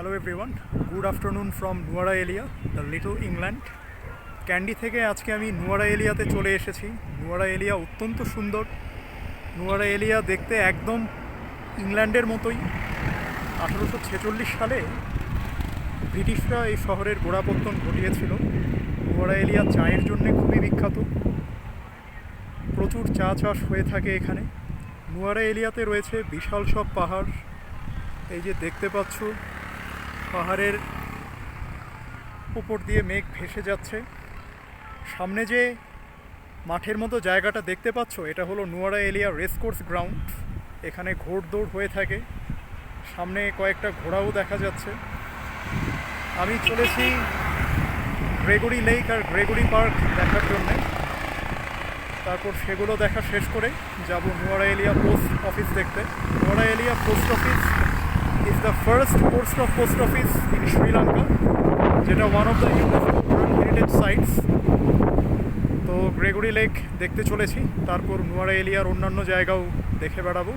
Hello everyone good afternoon from Nuwara Eliya the little England Kandy থেকে আজকে আমি নুয়ারা এলিয়াতে চলে এসেছি। নুয়ারা এলিয়া অত্যন্ত সুন্দর। নুয়ারা এলিয়া দেখতে একদম ইংল্যান্ডের মতোই। আঠারোশো ছেচল্লিশ সালে ব্রিটিশরা এই শহরের গোড়াপত্তন ঘটিয়েছিল। নুয়ারা এলিয়া চায়ের জন্য খুবই বিখ্যাত। প্রচুর চা চাষ হয়ে থাকে এখানে। নুয়ারা এলিয়াতে রয়েছে বিশাল সব পাহাড়। এই যে দেখতে পাচ্ছ পাহাড়ের উপর দিয়ে মেঘ ভেসে যাচ্ছে। সামনে যে মাঠের মতো জায়গাটা দেখতে পাচ্ছ, এটা হলো নুয়ারা এলিয়া রেসকোর্স গ্রাউন্ড। এখানে ঘোড়দৌড় হয়ে থাকে। সামনে কয়েকটা ঘোড়াও দেখা যাচ্ছে। আমি চলেছি গ্রেগরি লেক আর গ্রেগরি পার্ক দেখার জন্যে। তারপর সেগুলো দেখা শেষ করে যাব নুয়ারা এলিয়া পোস্ট অফিস দেখতে। Nuwara Eliya post office is the first post, of post office in Sri Lanka যেটা one of the UNESCO world heritage sites তো গ্রেগরি লেক দেখতে চলেছি তারপর নোয়ারা এলিয়ার অন্যান্য জায়গাও দেখে বেড়াবো।